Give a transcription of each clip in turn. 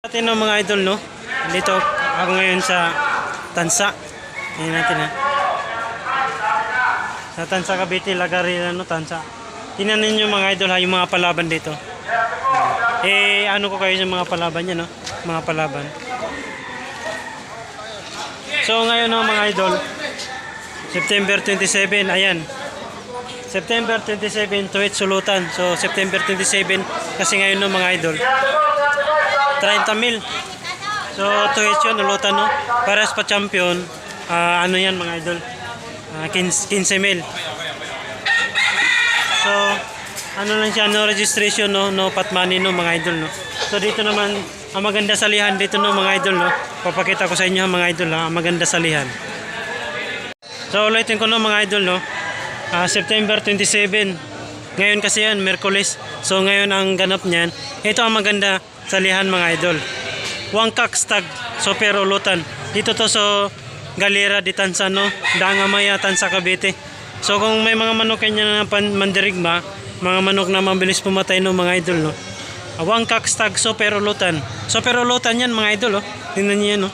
Natin no, mga idol no. Dito ako ngayon sa Tansa. Tingnan natin ha. Sa Tansa Cavite, Lagarila no, Tansa. Tingnan ninyo mga idol ha, yung mga palaban dito. Eh, ano ko kayo sa mga palaban yan no? Mga palaban. So ngayon no, mga idol, September 27, ayan. September 27, Tuwit Sulutan. So, September 27, kasi ngayon no, mga idol, 30 mil. So, Tuwit yun, Sulutan, no? Pares pa champion, ah, ano yan, mga idol, Ah, 15, 15 mil. So, ano lang siya, no registration, no, no pot money, no, mga idol, no. So, dito naman, ang maganda salihan dito, no, mga idol, no. Papakita ko sa inyo, mga idol, ha, ang maganda salihan. So ulitin ko no mga idol no. Ah, September 27. Ngayon kasi yan, Merkulis. So ngayon ang ganap niyan. Ito ang maganda salihan mga idol. Wangkak stag super ulutan. Dito to so Galera di Tansano, Dangamaya Tansa Cavite. So kung may mga manok kanya na mandirigma, mga manok na mabilis pumatay no mga idol no. Wangkak stag super ulutan. Super ulutan yan mga idol oh. Tingnan niyo yan no.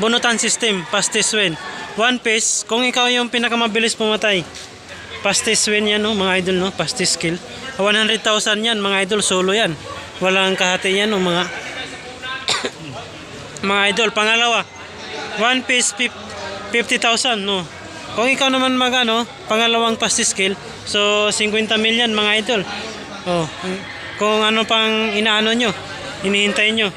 Bunutan system, pastis win. One piece, kung ikaw yung pinakamabilis pumatay. Pastis win yan, no, mga idol, no? Pastis skill. 100,000 yan, mga idol, solo yan. Walang kahati yan, no, mga... mga idol, pangalawa. One piece, fif- 50,000, no? Kung ikaw naman mag, ano, pangalawang pastis skill, so 50 million, mga idol. Oh, kung ano pang inaano nyo, hinihintay nyo.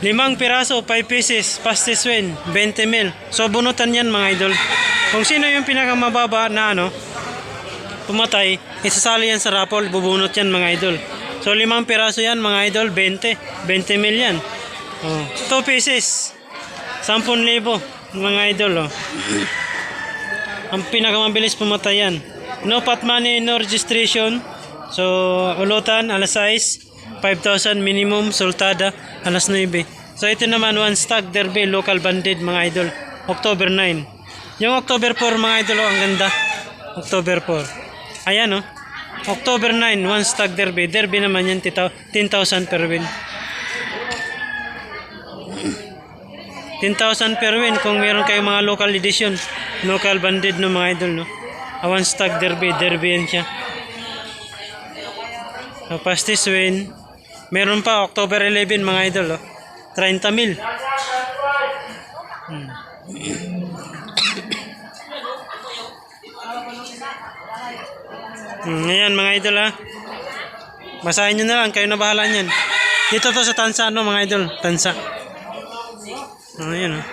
Limang piraso, 5 pieces, pastis win, 20 mil. So bunutan yan mga idol. Kung sino yung pinakamababa na ano, pumatay, isasali yan sa raffle, bubunot yan mga idol. So limang piraso yan mga idol, 20, 20 mil yan. Oh, 2 pieces, 10,000 mga idol. Oh. Ang pinakamabilis pumatay yan. No pot money, no registration. So, ulutan, alas 6, 5,000 minimum, sultada, alas 9. So, ito naman, one stag derby, local bandit, mga idol. October 9. Yung October 4, mga idol, oh, ang ganda. October 4. Ayan, oh. October 9, one stag derby. Derby naman yan, 10,000 per win. 10,000 per win kung meron kayong mga local edition. Local bandit no mga idol, no? Awan stag derby, derby yan siya. So, pastis win. Meron pa, October 11 mga idol, oh. 30 mil. Hmm. Hmm, ayan mga idol ha. Basahin nyo na lang, kayo na bahala niyan. Dito to sa Tansa, no mga idol? Tansa. Oh, ayan oh.